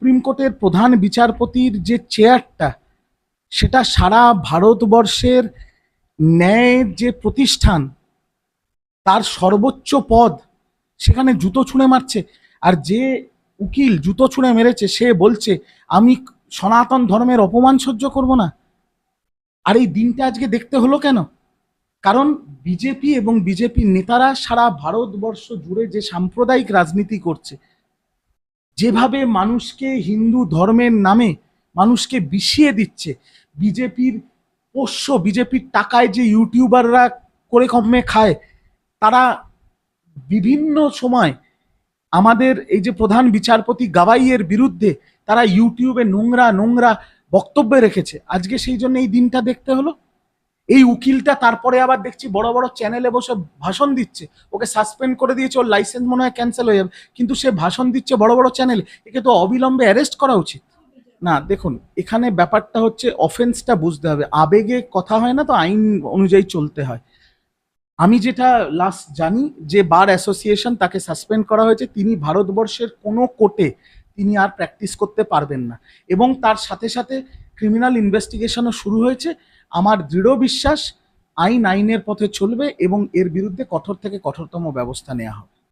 Supreme কোর্টের প্রধান বিচারপতির যে চেয়ারটা সেটা সারা ভারতবর্ষের ন্যায়ের যে প্রতিষ্ঠান, তার সর্বোচ্চ পদ সেখানে জুতো ছুঁড়ে মারছে। আর যে উকিল জুতো ছুঁড়ে মেরেছে, সে বলছে, আমি সনাতন ধর্মের অপমান সহ্য করব না। আর এই দিনটা আজকে দেখতে হলো কেন? কারণ বিজেপি এবং বিজেপির নেতারা সারা ভারতবর্ষ জুড়ে যে সাম্প্রদায়িক রাজনীতি করছে যেভাবে মানুষকে হিন্দু ধর্মের নামে মানুষকে বিষিয়ে দিচ্ছে, বিজেপির পোষ্য, বিজেপির টাকায় যে ইউটিউবাররা করে কমে খায়, তারা বিভিন্ন সময় আমাদের এই যে প্রধান বিচারপতি গাওয়াইয়ের বিরুদ্ধে তারা ইউটিউবে নোংরা নোংরা বক্তব্য রেখেছে। আজকে সেই জন্য এই দিনটা দেখতে হলো। এই উকিলটা তারপরে আবার দেখছি বড় বড় চ্যানেলে বসে ভাষণ দিচ্ছে। ওকে সাসপেন্ড করে দিয়েছে, ওর লাইসেন্স মনে হয় ক্যান্সেল হয়ে যাবে। কিন্তু সে ভাষণ দিচ্ছে বড় বড় চ্যানেল একে তো অবিলম্বে অ্যারেস্ট করা উচিত। না, দেখুন, এখানে ব্যাপারটা হচ্ছে অফেন্সটা বুঝতে হবে। আবেগে কথা হয় না তো, আইন অনুযায়ী চলতে হয়। আমি যেটা লাস্ট জানি, যে বার অ্যাসোসিয়েশন তাকে সাসপেন্ড করা হয়েছে, তিনি ভারতবর্ষের কোনো কোর্টে তিনি আর প্র্যাকটিস করতে পারবেন না। এবং তার সাথে সাথে ক্রিমিনাল ইনভেস্টিগেশনও শুরু হয়েছে। আমার দৃঢ় বিশ্বাস, আইন আইনের পথে চলবে এবং এর বিরুদ্ধে কঠোর থেকে কঠোরতম ব্যবস্থা নেওয়া হবে।